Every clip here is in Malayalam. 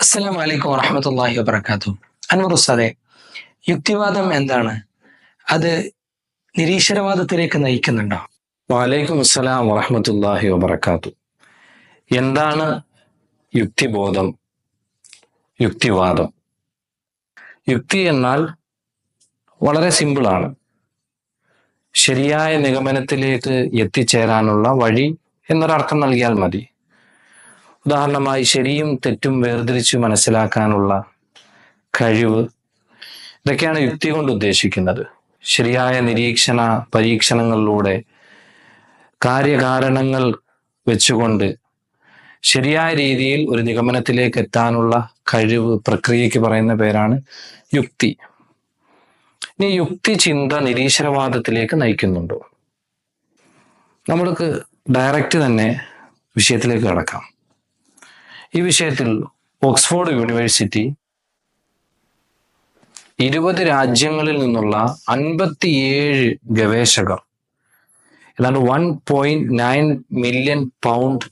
അസ്സലാം വലൈക്കും വറഹമത്തല്ലാഹി വബർക്കാത്തു അൻവർ ഉസ്താദെ യുക്തിവാദം എന്താണ്? അത് നിരീശ്വരവാദത്തിലേക്ക് നയിക്കുന്നുണ്ടോ? വലൈക്കും അസ്സലാം വറഹമത്തല്ലാഹി വബർക്കാത്തു എന്താണ് യുക്തിബോധം? യുക്തിവാദം. യുക്തി എന്നാൽ വളരെ സിമ്പിളാണ്. ശരിയായ നിഗമനത്തിലേക്ക് എത്തിച്ചേരാനുള്ള വഴി എന്നൊരർത്ഥം നൽകിയാൽ മതി. ഉദാഹരണമായി ശരിയും തെറ്റും വേർതിരിച്ച് മനസ്സിലാക്കാനുള്ള കഴിവ്. ഇതൊക്കെയാണ് യുക്തി കൊണ്ട് ഉദ്ദേശിക്കുന്നത്. ശരിയായ നിരീക്ഷണ പരീക്ഷണങ്ങളിലൂടെ കാര്യകാരണങ്ങൾ വെച്ചുകൊണ്ട് ശരിയായ രീതിയിൽ ഒരു നിഗമനത്തിലേക്ക് എത്താനുള്ള കഴിവ് പ്രക്രിയയ്ക്ക് പറയുന്ന പേരാണ് യുക്തി. ഇനി യുക്തി ചിന്ത നിരീശ്വരവാദത്തിലേക്ക് നയിക്കുന്നുണ്ടോ? നമ്മൾക്ക് ഡയറക്റ്റ് തന്നെ വിഷയത്തിലേക്ക് കടക്കാം. ഈ വിഷയത്തിൽ ഓക്സ്ഫോർഡ് യൂണിവേഴ്സിറ്റി ഇരുപത് രാജ്യങ്ങളിൽ നിന്നുള്ള അൻപത്തിയേഴ് ഗവേഷകർ ഏതാണ്ട് one point nine million pound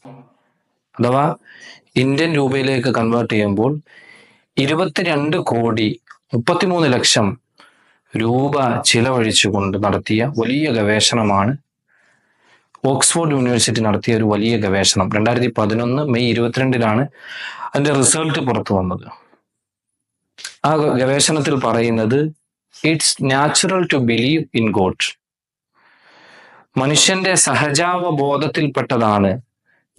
അഥവാ ഇന്ത്യൻ രൂപയിലേക്ക് കൺവേർട്ട് ചെയ്യുമ്പോൾ ഇരുപത്തിരണ്ട് കോടി മുപ്പത്തിമൂന്ന് ലക്ഷം രൂപ ചിലവഴിച്ചുകൊണ്ട് നടത്തിയ വലിയ ഗവേഷണമാണ് ഓക്സ്ഫോർഡ് യൂണിവേഴ്സിറ്റി നടത്തിയ ഒരു വലിയ ഗവേഷണം. രണ്ടായിരത്തി പതിനൊന്ന് മെയ് ഇരുപത്തിരണ്ടിലാണ് അതിന്റെ റിസൾട്ട് പുറത്തു വന്നത്. ആ ഗവേഷണത്തിൽ പറയുന്നത് it's natural to believe in God മനുഷ്യന്റെ സഹജാവബോധത്തിൽപ്പെട്ടതാണ്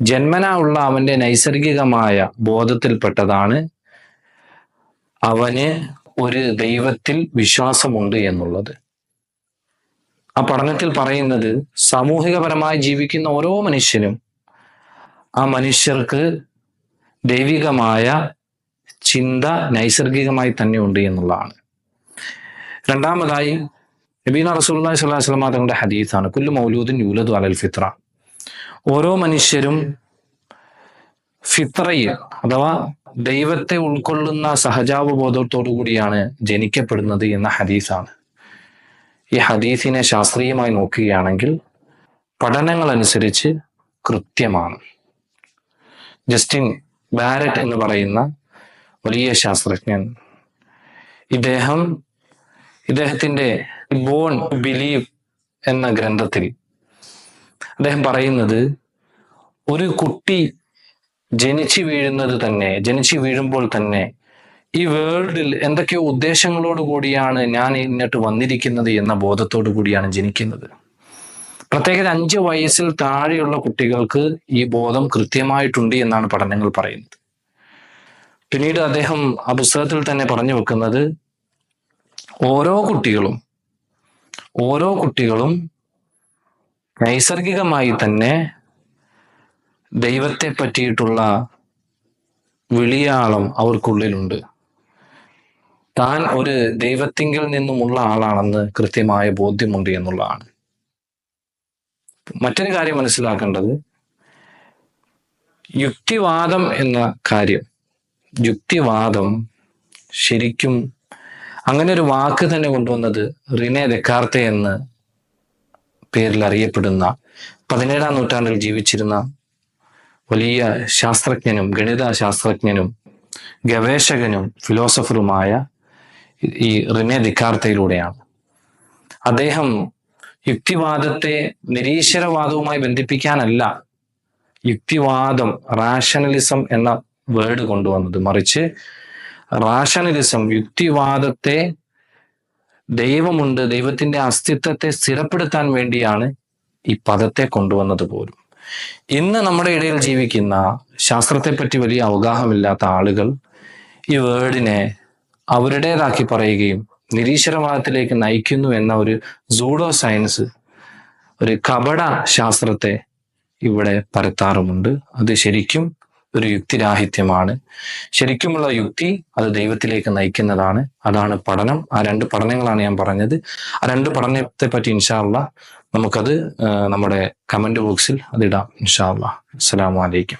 ജന്മനാ ഉള്ള അവന്റെ നൈസർഗികമായ ബോധത്തിൽപ്പെട്ടതാണ് അവന് ഒരു ദൈവത്തിൽ വിശ്വാസമുണ്ട് എന്നുള്ളത്. ആ പഠനത്തിൽ പറയുന്നത് സാമൂഹികപരമായി ജീവിക്കുന്ന ഓരോ മനുഷ്യനും ആ മനുഷ്യർക്ക് ദൈവികമായ ചിന്ത നൈസർഗികമായി തന്നെ ഉണ്ട് എന്നുള്ളതാണ്. രണ്ടാമതായി നബീന റസൂല്ലി സ്വല്ലാ വസ്ലമ തങ്ങളുടെ ഹദീസാണ് കുല്ലു മൗലൂദിൻ യൂലദു അലൽ ഫിത്ര. ഓരോ മനുഷ്യരും ഫിത്രയിൽ അഥവാ ദൈവത്തെ ഉൾക്കൊള്ളുന്ന സഹജാവബോധത്തോടു കൂടിയാണ് ജനിക്കപ്പെടുന്നത് എന്ന ഹദീസാണ്. ഈ ഹദീസിനെ ശാസ്ത്രീയമായി നോക്കുകയാണെങ്കിൽ പഠനങ്ങൾ അനുസരിച്ച് കൃത്യമാണ്. ജസ്റ്റിൻ ബാരറ്റ് എന്ന് പറയുന്ന വലിയ ശാസ്ത്രജ്ഞൻ. ഇദ്ദേഹം ഇദ്ദേഹത്തിന്റെ ബോൺ ബിലീവ് എന്ന ഗ്രന്ഥത്തിൽ അദ്ദേഹം പറയുന്നത് ഒരു കുട്ടി ജനിച്ചു വീഴുന്നത് തന്നെ ജനിച്ചു വീഴുമ്പോൾ തന്നെ ഈ വേൾഡിൽ എന്തൊക്കെയോ ഉദ്ദേശങ്ങളോട് കൂടിയാണ് ഞാൻ ഇങ്ങോട്ട് വന്നിരിക്കുന്നത് എന്ന ബോധത്തോടു കൂടിയാണ് ജനിക്കുന്നത്. പ്രത്യേകിച്ച് അഞ്ച് വയസ്സിൽ താഴെയുള്ള കുട്ടികൾക്ക് ഈ ബോധം കൃത്യമായിട്ടുണ്ട് എന്നാണ് പഠനങ്ങൾ പറയുന്നത്. പിന്നീട് അദ്ദേഹം ആ പുസ്തകത്തിൽ തന്നെ പറഞ്ഞു വെക്കുന്നത് ഓരോ കുട്ടികളും ഓരോ കുട്ടികളും നൈസർഗികമായി തന്നെ ദൈവത്തെ പറ്റിയിട്ടുള്ള വിളിയാളം അവർക്കുള്ളിലുണ്ട്. താൻ ഒരു ദൈവത്തിങ്കിൽ നിന്നുമുള്ള ആളാണെന്ന് കൃത്യമായ ബോധ്യമുണ്ട് എന്നുള്ളതാണ്. മറ്റൊരു കാര്യം മനസ്സിലാക്കേണ്ടത് യുക്തിവാദം എന്ന കാര്യം യുക്തിവാദം ശരിക്കും അങ്ങനെ ഒരു വാക്ക് തന്നെ കൊണ്ടുവന്നത് റിനെ ദക്കാർത്തെ എന്ന് പേരിൽ അറിയപ്പെടുന്ന പതിനേഴാം നൂറ്റാണ്ടിൽ ജീവിച്ചിരുന്ന വലിയ ശാസ്ത്രജ്ഞനും ഗണിത ശാസ്ത്രജ്ഞനും ഗവേഷകനും ഫിലോസഫറുമായ ഈ റിനെ ദിക്കാർത്തയിലൂടെയാണ് അദ്ദേഹം യുക്തിവാദത്തെ നിരീശ്വരവാദവുമായി ബന്ധിപ്പിക്കാനല്ല യുക്തിവാദം റാഷണലിസം എന്ന വേർഡ് കൊണ്ടുവന്നത്. മറിച്ച് റാഷണലിസം യുക്തിവാദത്തെ ദൈവമുണ്ട് ദൈവത്തിന്റെ അസ്തിത്വത്തെ സ്ഥിരപ്പെടുത്താൻ വേണ്ടിയാണ് ഈ പദത്തെ കൊണ്ടുവന്നത് പോലും. ഇന്ന് നമ്മുടെ ഇടയിൽ ജീവിക്കുന്ന ശാസ്ത്രത്തെപ്പറ്റി വലിയ അവഗാഹമില്ലാത്ത ആളുകൾ ഈ വേർഡിനെ അവരുടേതാക്കി പറയുകയും നിരീശ്വരവാദത്തിലേക്ക് നയിക്കുന്നു എന്ന ഒരു സൂഡോ സയൻസ് ഒരു കപട ശാസ്ത്രത്തെ ഇവിടെ പരത്താറുമുണ്ട്. അത് ശരിക്കും ഒരു യുക്തിരാഹിത്യമാണ്. ശരിക്കുമുള്ള യുക്തി അത് ദൈവത്തിലേക്ക് നയിക്കുന്നതാണ്. അതാണ് പഠനം. ആ രണ്ട് പഠനങ്ങളാണ് ഞാൻ പറഞ്ഞത്. ആ രണ്ട് പഠനത്തെ പറ്റി ഇൻഷാല്ല നമുക്കത് നമ്മുടെ കമന്റ് ബോക്സിൽ അതിടാം ഇൻഷാല്ല അസ്സലാമു അലൈക്കും.